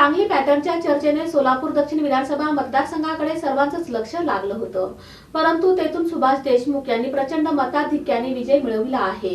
सांगली पॅटर्नच्या चर्चेने सोलापूर दक्षिण विधानसभा मतदारसंघाकडे सर्वांचंच लक्ष लागलं होतं. परंतु तेथून सुभाष देशमुख यांनी प्रचंड मताधिक्याने विजय मिळविला आहे.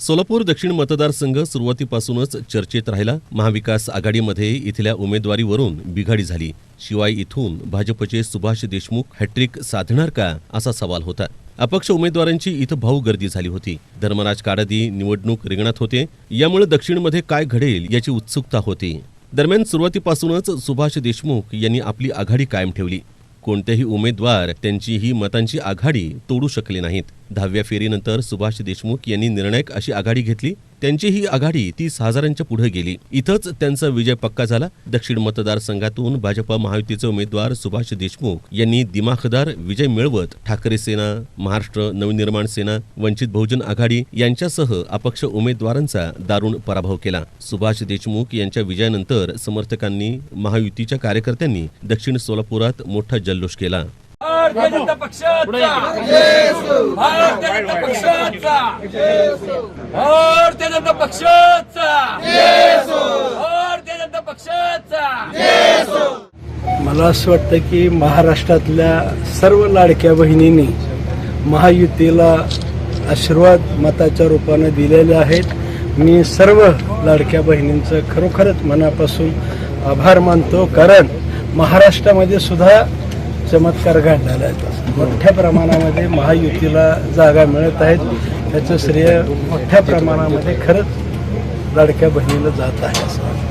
सोलापूर दक्षिण मतदारसंघ सुरुवातीपासूनच चर्चेत राहिला. महाविकास आघाडीमध्ये इथल्या उमेदवारीवरून बिघाडी झाली. शिवाय इथून भाजपचे सुभाष देशमुख हॅट्रिक साधणार का असा सवाल होता. अपक्ष उमेदवारांची इथं भाऊ गर्दी झाली होती. धर्मराज काडादी निवडणूक रिंगणात होते. यामुळे दक्षिणमध्ये काय घडेल याची उत्सुकता होती. दरम्यान सुरुवातीपासूनच सुभाष देशमुख यांनी आपली आघाडी कायम ठेवली. कोणतेही उमेदवार त्यांची ही मतांची आघाडी तोडू शकले नाहीत. दहाव्या फेरीनंतर सुभाष देशमुख यांनी निर्णायक अशी आघाडी घेतली त्यांची ही आघाडी तीस हजारांच्या पुढे गेली. इथंच त्यांचा विजय पक्का झाला. दक्षिण मतदारसंघातून भाजप महायुतीचे उमेदवार सुभाष देशमुख यांनी दिमाखदार विजय मिळवत ठाकरे सेना महाराष्ट्र नवनिर्माण सेना वंचित बहुजन आघाडी यांच्यासह अपक्ष उमेदवारांचा दारुण पराभव केला. सुभाष देशमुख यांच्या विजयानंतर समर्थकांनी महायुतीच्या कार्यकर्त्यांनी दक्षिण सोलापुरात मोठा जल्लोष केला. भारतीय जनता पक्षाचा. भारतीय जनता पक्षाचा भारतीय जनता पक्षाचा. पक्षाचा. मला असं वाटतं की महाराष्ट्रातल्या सर्व लाडक्या बहिणींनी महायुतीला आशीर्वाद मताच्या रूपाने दिलेले आहेत. मी सर्व लाडक्या बहिणींचं खरोखरच मनापासून आभार मानतो कारण महाराष्ट्रामध्ये सुद्धा चमत्कार घडलेला आहे मोठ्या प्रमाणामध्ये महायुतीला जागा मिळत आहेत. त्याचं श्रेय मोठ्या प्रमाणामध्ये खरंच लाडक्या बहिणीला जात आहे असं